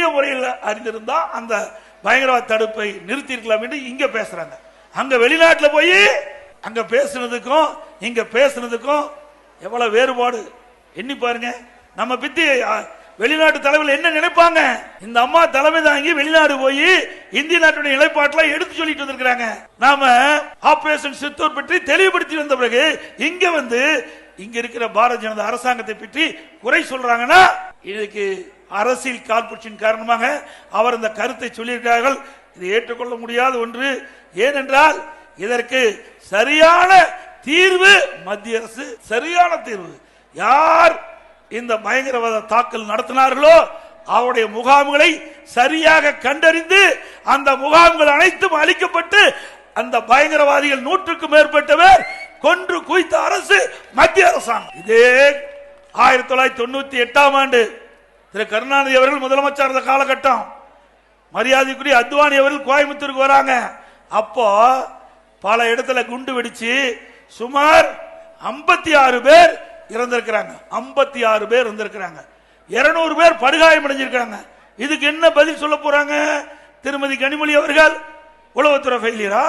உரிய முறையில் அறிந்திருந்தா அந்த பயங்கரவாத தடுப்பை நிறுத்தி இருக்கலாம் என்று இங்க பேசுறாங்க. அங்க வெளிநாட்டில் போய் அங்க பேசுனதுக்கும் இங்க பேசுனதுக்கும் எவ்வளவு வேறுபாடு? எண்ணி பாருங்க. நம்ம பித்தி வெளிநாட்டு தலைவர்கள் என்ன நினைப்பாங்க? இந்த அம்மா தலைமை தாங்கி வெளிநாடு போய் இந்திய நாட்டுடைய நிலைப்பாட்டுல எடுத்து சொல்லிட்டு வந்திருக்கிறாங்க. நாம ஆபரேஷன் சித்தூர் பற்றி தெளிவுபடுத்தி வந்த பிறகு இங்க வந்து இங்க இருக்கிற பாரதிய ஜனதா அரசாங்கத்தை பற்றி குறை சொல்றாங்கன்னா இதுக்கு அரசியல் காழ்ப்புச்சின் காரணமாக அவர் இந்த கருத்தை சொல்லியிருக்கிறார்கள். இது ஏற்றுக்கொள்ள முடியாத ஒன்று. ஏனென்றால் இதற்கு சரியான தீர்வு மத்திய அரசு சரியான தீர்வு. யார் இந்த பயங்கரவாத தாக்கல் நடத்தினார்களோ அவருடைய முகாம்களை சரியாக கண்டறிந்து அந்த முகாம்கள் அனைத்தும் அளிக்கப்பட்டு அந்த பயங்கரவாதிகள் நூற்றுக்கும் மேற்பட்டவர் கொன்று குவித்த அரசு மத்திய அரசாங்கம். இதே ஆயிரத்தி தொள்ளாயிரத்தி தொண்ணூத்தி எட்டாம் ஆண்டு திரு கருணாநிதி அவர்கள் முதலமைச்சர் இருந்த காலகட்டம். மரியாதைக்குரிய அத்வானி அவர்கள் கோயம்புத்தூருக்கு வராங்க. அப்போ பல இடத்துல குண்டு வெடிச்சு சுமார் 56 ஆறு பேர் இறந்திருக்கிறாங்க. 56 ஆறு பேர் இறந்திருக்கிறாங்க. 200 பேர் படுகாயம் அடைஞ்சிருக்காங்க இதுக்கு என்ன பதில் சொல்ல போறாங்க? திருமதி கனிமொழி அவர்கள் உளவுத்துறை ஃபெயிலியரா?